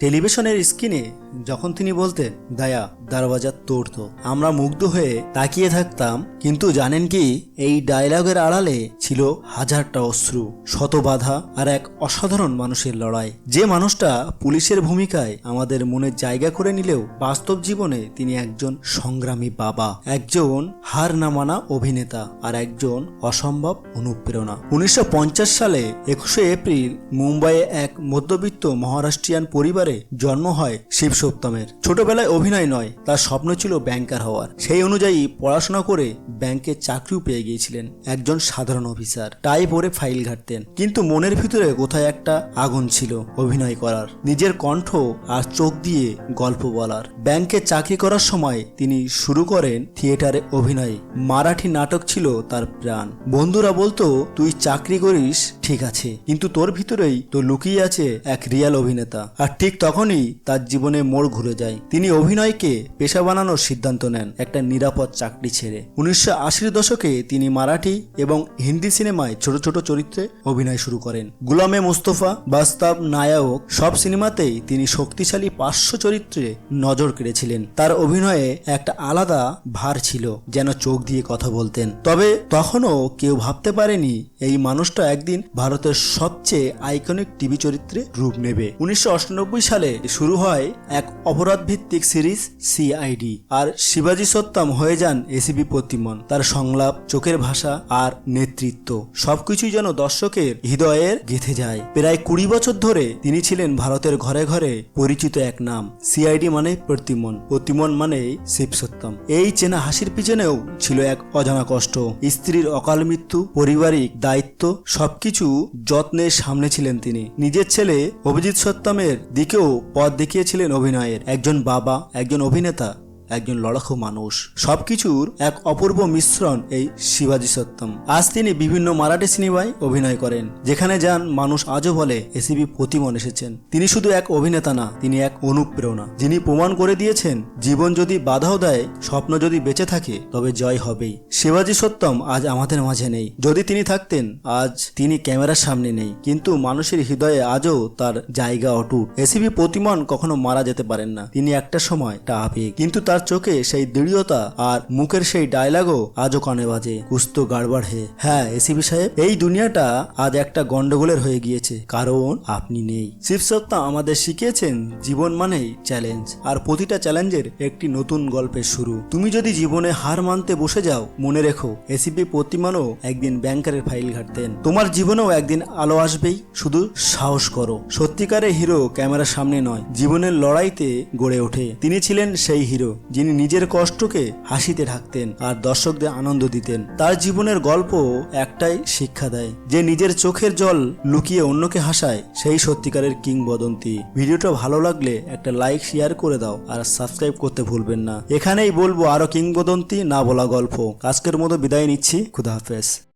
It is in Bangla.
টেলিভিশনের স্ক্রিনে যখন তিনি বলতেন দায়া, দরওয়াজা তোড়তো আমরা মুগ্ধ হয়ে তাকিয়ে থাকতাম, কিন্তু জানেন কি, এই ডায়লগের আড়ালে ছিল হাজারটা অশ্রু, শত বাধা আর এক অসাধারণ মানুষের লড়াই। যে মানুষটা পুলিশের ভূমিকায় আমাদের মনে জায়গা করে নিলেও বাস্তব জীবনে তিনি একজন সংগ্রামী বাবা, একজন হার না মানা অভিনেতা আর একজন অসম্ভব অনুপ্রেরণা। উনিশশো পঞ্চাশ সালে একুশে এপ্রিল মুম্বাইয়ে এক মধ্যবিত্ত মহারাষ্ট্রিয়ান পরিবারে জন্ম হয় শিব সপ্তমের। ছোটবেলায় অভিনয় নয়, তার স্বপ্ন ছিল ব্যাংকার হওয়ার। সেই অনুযায়ী পড়াশোনা করে ব্যাংকে চাকরিও পেয়ে গিয়েছিলেন একজন সাধারণ অফিসার টাই পরে ফাইল ঘাটতেন। কিন্তু মনের ভিতরে কোথায় একটা আগুন ছিল অভিনয় করার। নিজের কণ্ঠ আর চোখ দিয়ে গল্প বলার। ব্যাংকে চাকরি করার সময় তিনি শুরু করেন থিয়েটারে অভিনয়। মারাঠি নাটক ছিল তার প্রাণ। বন্ধুরা বলতো, তুই চাকরি করিস, ঠিক আছে। কিন্তু তোর ভিতরেই তো লুকিয়ে আছে এক রিয়াল অভিনেতা। আর ঠিক তখনই তার জীবনে মোড় ঘুরে যায়। তিনি অভিনয়কে পেশা বানানোর সিদ্ধান্ত নেন একটা নিরাপদ চাকরি ছেড়ে। উনিশশো আশির দশকে তিনি মারাঠি এবং হিন্দি সিনেমায় ছোট ছোট চরিত্রে অভিনয় শুরু করেন। গুলামে মুস্তফা, বাস্তব নায়ক সব সিনেমাতেই তিনি শক্তিশালী পার্শ্ব চরিত্রে নজর কেড়েছিলেন। তার অভিনয়ে একটা আলাদা ভার ছিল, যেন চোখ দিয়ে কথা বলতেন। তবে তখনও কেউ ভাবতে পারেনি এই মানুষটা একদিন ভারতের সবচেয়ে আইকনিক টিভি চরিত্রে রূপ নেবে। উনিশশো সালে শুরু হয় এক অপরাধ ভিত্তিক সিরিজ সিআইডি আর শিবাজি সত্যাম হয়ে যান এসিবি প্রতিমন। তার সংলাপ, চোখের ভাষা আর নেতৃত্ব সবকিছুই যেন দর্শকের হৃদয়ের গেঁথে যায়। প্রায় কুড়ি বছর ধরে তিনি ছিলেন ভারতের ঘরে ঘরে পরিচিত এক নাম সিআইডি মানে প্রতিমন। প্রতিমন মানে শিব সত্যম এই চেনা হাসির পিছনেও ছিল এক অজানা কষ্ট। স্ত্রীর অকাল মৃত্যু, পারিবারিক দায়িত্ব সবকিছু যত্নের সামনে ছিলেন তিনি। নিজের ছেলে অভিজিৎ সত্তমের দিকেও পথ দেখিয়েছিলেন অভিনয়ের। একজন বাবা একজন অভিনেতা। একজন লড়াকু মানুষ। সবকিছুর এক অপূর্ব মিশ্রণ এই শিবাজি সত্যম। আজ তিনি বিভিন্ন মারাঠি সিনেমায় অভিনয় করেন, যেখানে যান মানুষ আজও বলে এসিবি প্রতিমন এসেছেন। তিনি শুধু এক অভিনেতা না, তিনি এক অনুপ্রেরণা, যিনি প্রমাণ করে দিয়েছেন, জীবন যদি বাধাও দেয়, স্বপ্ন যদি বেঁচে থাকে, তবে জয় হবেই। শিবাজি সত্যম আজ আমাদের মাঝে নেই। যদি তিনি থাকতেন, আজ তিনি ক্যামেরার সামনে নেই, কিন্তু মানুষের হৃদয়ে আজও তার জায়গা অটুট। এসিবি প্রতিমন কখনো মারা যেতে পারেন না। তিনি একটা সময় একটা আবেগ। কিন্তু তার চোখে সেই দৃঢ়তা আর মুখের সেই ডায়লগও আজও কানে বাজে। কুস্তো গাড়বাড় হে। হ্যাঁ এসিবি সাহেব, এই দুনিয়াটা আজ একটা গন্ডগোলের হয়ে গিয়েছে, কারণ আপনি নেই। শিবসত্তা আমাদের শিখিয়েছেন, জীবন মানেই চ্যালেঞ্জ আর প্রতিটা চ্যালেঞ্জের একটি নতুন গল্পের শুরু। তুমি যদি জীবনে হার মানতে বসে যাও, মনে রেখো, এসিপি প্রতিমানও একদিন ব্যাংকারের ফাইল ঘাটতেন। তোমার জীবনেও একদিন আলো আসবেই, শুধু সাহস করো। সত্যিকারের হিরো ক্যামেরার সামনে নয়, জীবনের লড়াইতে গড়ে ওঠে। তিনি ছিলেন সেই হিরো যিনি নিজের কষ্টকে হাসিতে ঢাকতেন আর দর্শকদের আনন্দ দিতেন। তার জীবনের গল্প একটাই শিক্ষা দেয়। যে নিজের চোখের জল লুকিয়ে অন্যকে হাসায়, সেই সত্যিকারের কিংবদন্তি। ভিডিওটা ভালো লাগলে একটা লাইক, শেয়ার করে দাও আর সাবস্ক্রাইব করতে ভুলবেন না। এখানেই বলব আরও কিংবদন্তি না বলা গল্প। আজকের মতো বিদায় নিচ্ছি। খুদা হাফেজ।